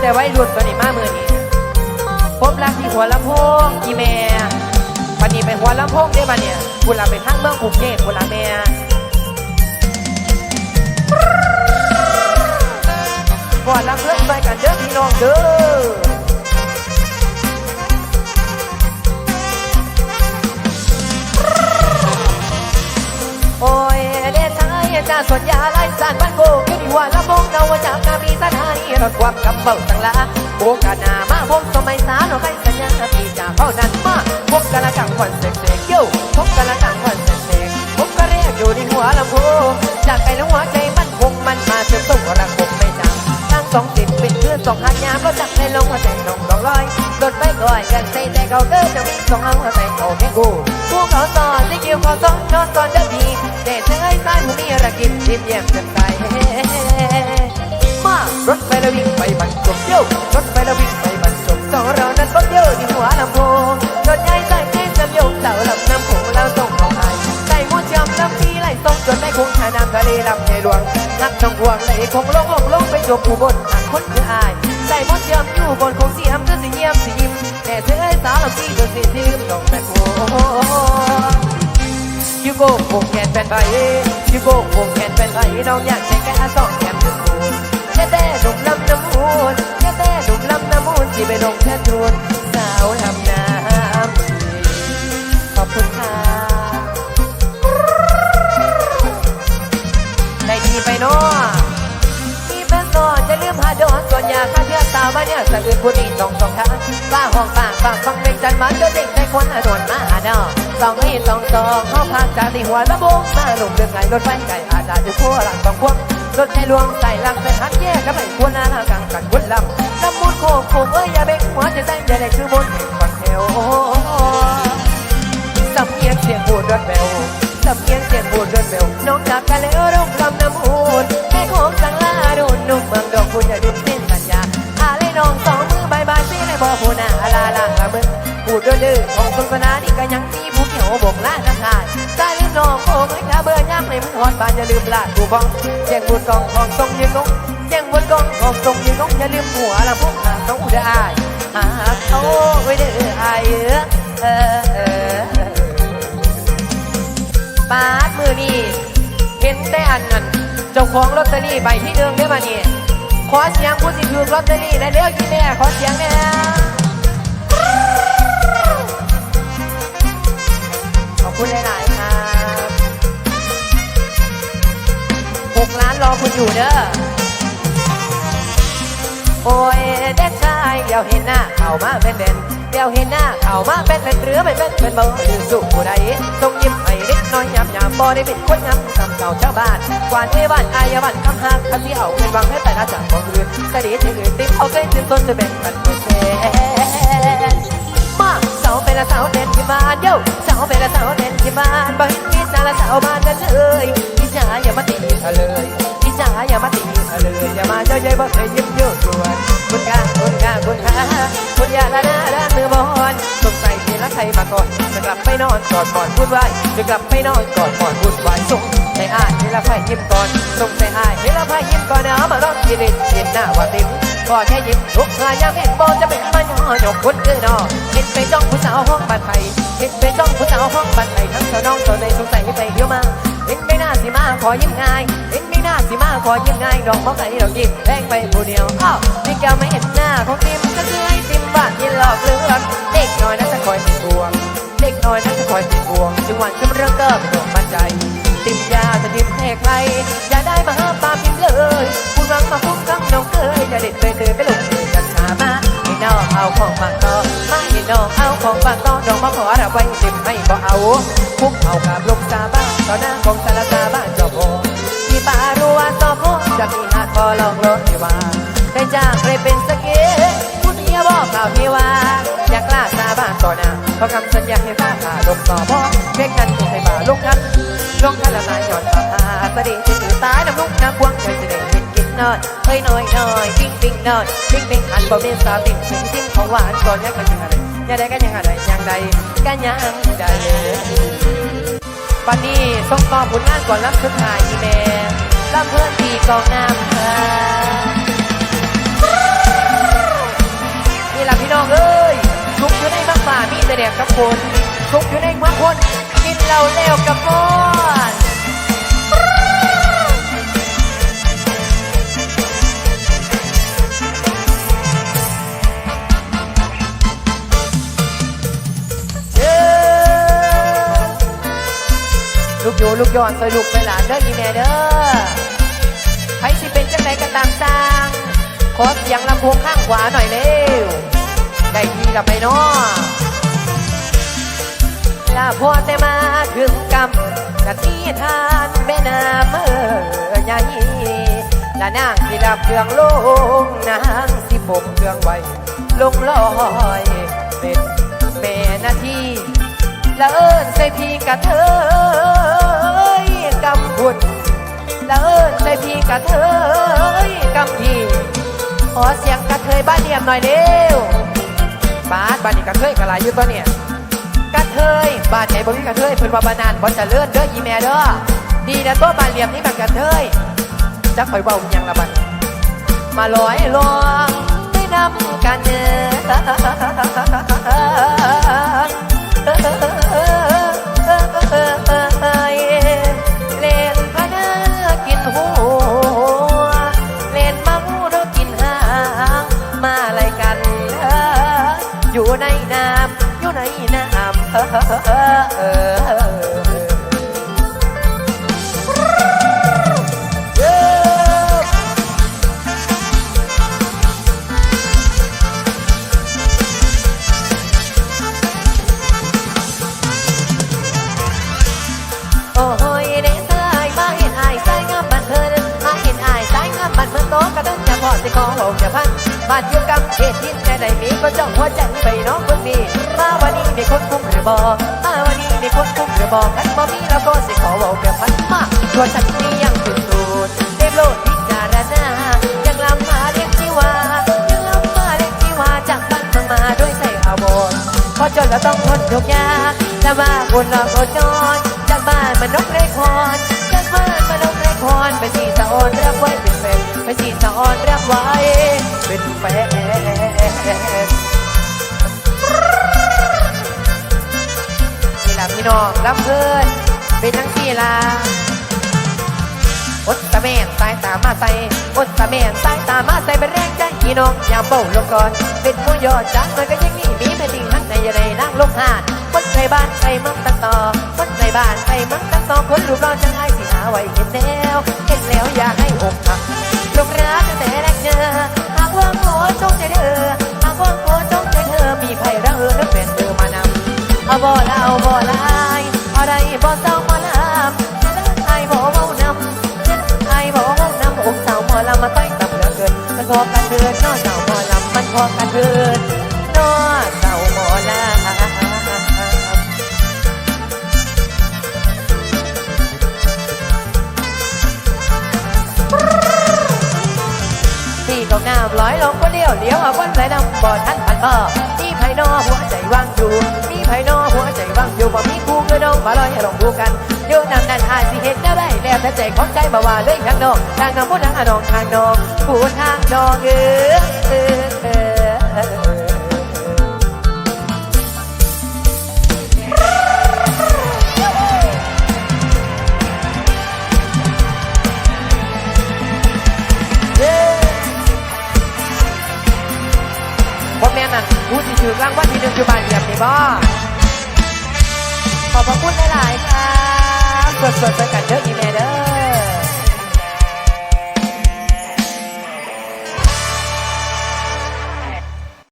แต่ไว้รุ่นตัวนี้มามือนี้พบรักที่หัวลำโพงอีแม่ปันนี้ไปหัวลำโพงได้ปะเนี่ยคุณลาไปทางเมืองกรุงเทพคุณลาแม่ก่อนลำเพื่อนไปกันเด้อพี่น้องเด้อโอ้ยเดชายจะสวนยาไล่สารบ้านโกอยู่ที่ว่าละมงเนาจากนามีสถา นีรถความกำเบิกตังละโบกานามาพบสมัยสาเราไปสัญญาพี่จากเขานั้นมาพบกันละกังวันเสกเสกโย่พบกันละกังวันเสกเสกพบกันเรียกอยู่ในหัวลำโพงจากไกลแล้วหัวใจมันคงมันมาเชื่อมส่งรักคงไม่จำทั้งสองจิตเป็นเพื่อนสองหันยามก็จับในลงหัวใจนองดองลอยโดดไปก่อยกันใจแต่เขาเดินจะมีสองเอาหัวใจเขาให้กูพวกเขาสอนที่เกี่ยวเขาสอนนอนสอนเดินดีเด็ดเอ้ยสายผู้มีระกินยิ้มแย้มแจ่มใสมา รถไฟแล้ววิ่งไปบรรจบโยรถไฟแล้ววิ่งไปบรรจบสองเรานั้นรถเยอะที่หัวลำโพงรถใหญ่ใส่ใจจำโยกเสาลำน้ำโขงเราส่งของไทยใส่หมูจำลำพีไหลส่งจนไม่คงชาน้ำทะเลลำในหลวงนักท่องห่วงไหลคงลงลงลงไปจบผู้บนหากคนคืออายใส่หมดเชื่อมอยู่บนคงเสียมคือสิเยี่ยมสิยิ้มแต่เธอไอ้สาวลำพีก็สิที่ลืมต้องแต่โอ้ยูโก้วงแขนเป็นใบยูโก้วงแขนเป็นใบน้องอยากใช้แค่สอง งแทนทูนสาวลำน้ำขอบคุณค่ะได้ดีไปเนาะมีเป็นสอนจะลืมพาโดนส่วนยาค่าเพื่อสาวบ้านเนี่ยสะอื่นผู้นี้ต้องสองทาป้าห้องป้าป้าฟังเป็นจันมันก็เด็กใจคนอดนมาเนาะสองนี่สองสองเข้าพักจากที่หัวระบงมาลงเรื่องไงรถไฟไก่อาจจะทั่วหลังสองพวง รถใช้ลวงใส่ลังเป็นหักแยกกับไอ้ควรหน้ากังกันวุ่นลำน้ำมูลโคกโคกเอ้ยอย่าเบ่งหัวจะได้อย่าได้คือบนก่อนแถวสำเนียงเสียงบูดรถแววสำเนียงเสียงบูดรถแววน้อกจากกันแล้วร้องลำน้ำมูลแม่ของสังลาโดนนุ่มเมืองดอกคุณอย่าลืมเส้นสัญญาอะไรน้องสองมือบายบายสิเลยบอกหัวหน้าลาลางละมึงพูดดื้อๆของสนทนานี่ อย่ำในมึงหอนบานอย่าลืมลาดกูบ้องแจ้งบุญกองของทรงยืนงงแจ้งบุญกองของทรงยืนงงอย่าลืมหัวละพวกหาต้องอุดอายหาเขาไว้เด้ออายเออเออเออปาดมือนี่เห็นแต่อันนั้นเจ้าของลอตเตอรี่ใบที่หนึ่งได้มานี่ขอเสียงผู้ที่ถูกลอตเตอรี่ได้เร็วกี่แม่ขอเสียงแน่ขอบคุณหลาย อยู่เด้อ โอ้ยเด็กชายเดี๋ยวเห็นหน้าเข้ามาเป็นเป็นเดี๋ยวเห็นหน้าเข้ามาเป็นเป็นเรือเป็นเป็นเป็นเบอร์ยืนสู้ผู้ใดต้องยิ้มให้เล็กน้อยยำยำบ่ได้เป็นคนยำคำเก่าชาวบ้านกวานเอวันอายวันคำหักคำที่เอาเป็นวังให้แต่ละจากของอื่นสดีที่อื่นติ้มเอาใกล้ติ้มต้นจะเป็นกันเป็นแฟนมาสาวเป็นละสาวเด่นที่บ้านโย่สาวเป็นละสาวเด่นที่บ้านบ่เห็นพี่าละสาวบ้านกันเลยพี่จ๋าอย่ามาตีเธอเลย จ๋าอย่ามาตีเลยอย่ามาเจ้าใหญ่บ่เคยยิ้มเยอะกวนคุณกาคุณกาคุณหาคุณยาละนาด้านมือบอลสงสัยที่รักใครมาก่อนจะกลับไปนอนกอดหมอนพูดไว้จะกลับไปนอนกอดหมอนพูดไว้ส่งในอ้ายให้ละไพ่ยิ้มก่อนส่งในอ้ายให้ละไพ่ยิ้มก่อนนะมาลองกินเห็นหน้าว่าติ๋มก็แค่ยิ้มทุกงานยังเห็นบอลจะเป็นมันย่อยกคนเกินอเห็นไปจ้องผู้สาวห้องบ้านไผ่เห็นไปจ้องผู้สาวห้องบ้านไผ่ทั้งเจ้าน้องตัวในสงสัยไปเดียวมาเห็นไม่น่าสิมาขอยิ้มง่ายาสิมาขอยิ้มง่ายดอกมะไก่ดอกยิ้มแรงไปผู้เดียวอ้าวนี่แกไม่เห็นหน้าของติมก็คือไอ้ติมบ้านยินหลอกเลือนเด็กน้อยน่าจะคอยเป็นห่วง เด็กน้อยน่าจะคอยเป็นห่วงจึงหวันขึ้นเรื่องก็เป็นดวงมั่นใจ ติมยาจะดิมแทกใครอย่าได้มาห้ามปามติมเลยพูดหวังมาคุ้มครั้งน้องเคยจะเด็ดไปเตยไปหลงเอยกันหามาให้น้องเอาของบางต่อมาให้น้องเอาของบางต่อน้องมาขอระไว้ติมไม่บ่เอาคุ้มเอากับลมซาบ้านต่อหน้าของสารซาบ้านเจอบโอ ที่ป่ารู้ว่าต่อโพจะมีหักพอลองรถที่ว่าได้จ้ากใครเป็นสเกผู้เมียบอกข่าวที่ว่า อยากลาซาบ้านต่อหน้าเพราะคำสัญญาให้ฟ้าผ่าลมต่อพ่อเพ่งกันคงให้บ่าลงกันลงกันละลายหย่อนตาสะดีจะถือตายน้ำลุกน้ำพวงใจจะได้เห็นกินนอนเฮ้ยน้อยน้อยปิ้งปิ้งนอนปิ้งปิ้งหันบ่เป็นสาวติ่งถึงทิ้งของหวานก่อนยังกันยังไงยังได้กันยังไงยังใดกันยังใดปันนี้ส่งต่อผลงานก่อนรับสุดท้ายอีเมล กองามเธอนี่ล่ะพี่น้องเอ้ยทุกอยู่ในมังฝ่ามีแต่แดดกับฝนทุกอยู่ในมังคนกินเหล้าแล้วกับมอนลูกโยลูกย้อนใส่ลูกไปหลานเด้ออีแม่เด้อ ใครสิเป็นจังไดก็ตามสร้าง ขอเสียงลำโพงข้างขวาหน่อยเร็ว ได้ทีกับไปเนาะลาพอแต่มาถึงกำกะที่ทานแม่น้ำเมื่อใหญ่ละนางที่ดับเครื่องลงนางสิผมเครื่องไว้ ลงลอยเป็นแม่นาทีละเอิญใส่พี่กะเทยกำพุ่น ละเอิญใส่พี่กะเทยกำพี่ขอเสียงกระเทยบ้านเดียมหน่อยเร็วบ้านบ้านนี้กระเทยกระไรอยู่ตัวเนี่ยกระเทยบ้านไหนบ่มีกระเทยเพิ่นว่าบ้านนานบ่จะเลื่อนเด้ออีแม่เด้อดีนะตัวบ้านเหลี่ยมนี่มันกระเทยจักข่อยเว้าหยังละบัดมาลอยลวงได้นำกันเด้อ สิขอหงจะพันบ้านอยู่กับเขตดินแต่ใดมีก็จ้องหัวใจไปน้องคนดีมาวันนี้มีคนคุ้มหรือบ่มาวันนี้มีคนคุ้มหรือบ่กันบ่มีแล้วก็สิขอเว้าแบบพันมาตัวฉันนี่ยังสุดสุดเรียบโลดพิจารณายังลำมาเรียกชีวายังลำมาเรียกชีวาจากบ้านมืองมาด้วยใจอาวรณ์พอจนแล้วต้องทนทุกยากจะมาบุญหลอกโอจรจากบ้านมานกไรคอนจากบ้านมานกไรคอนไปสีสะออนรับไว้เป็น ไปสีสออนรับไว้ เป็นแฟนนี่ล่ะพี่น้องรับเพื่อนเป็นทั้งสี่ลาอดตะแมนสายตามาใส่อดตะแมนสายตามาใส่เป็นแรงใจพี่น้องอย่าเบ้าลงก่อน เป็นผู้ยอดจักมันก็ยังมีมีไม่ติงทั้งในยในนั่งลงหาดคนในบ้านใส่มั่งตั้งต่อคนในบ้านใส่มั่งตั้งต่อคนรูปร่างจังไอ ไว้เห็นแล้วเห็นแล้วอยากให้อกหักลงรักตั้งแต่แรกเจอหากว่าโง่จงใจเธอหากว่าโง่จงใจเธอมีใครรักเออแล้วเป็นเธอมานำเอาบ่ละเอาบ่ลายอะไรบ่เศร้าบ่ลำจะได้ไอ้บ่เว้านำจะไอ้บ่เว้านำอกเศร้าบ่ลำมาต้อยต่ำเหลือเกินมันพอกันเดินนอเศร้าบ่ลำมันพอกันเดินนอเศร้าบ่ลำามร้อยลงก็เลี้ยวเลี้ยวเอาวันไหลนำบ่ทันผ่านบ่ที่ไผนอหัวใจว่างอยู่ มีไผนอหัวใจว่างอยู่บ่มีคู่คือน้องมาลอยให้ลองดูกันโยนำนั้นอาสิเห็นแล้วได้แล้วแต่ใจของใจบ่ว่าเลยทางนอกทางน้องพูดทางอนองทางนอกพูดทางนอกเออ ถือรางวัลที่หนึ่งอยู่บ้านเยี่ยมนี่บ่ขอบพระคุณหลาย ๆ ครับสดๆไปกันเด้ออีเมเด้อ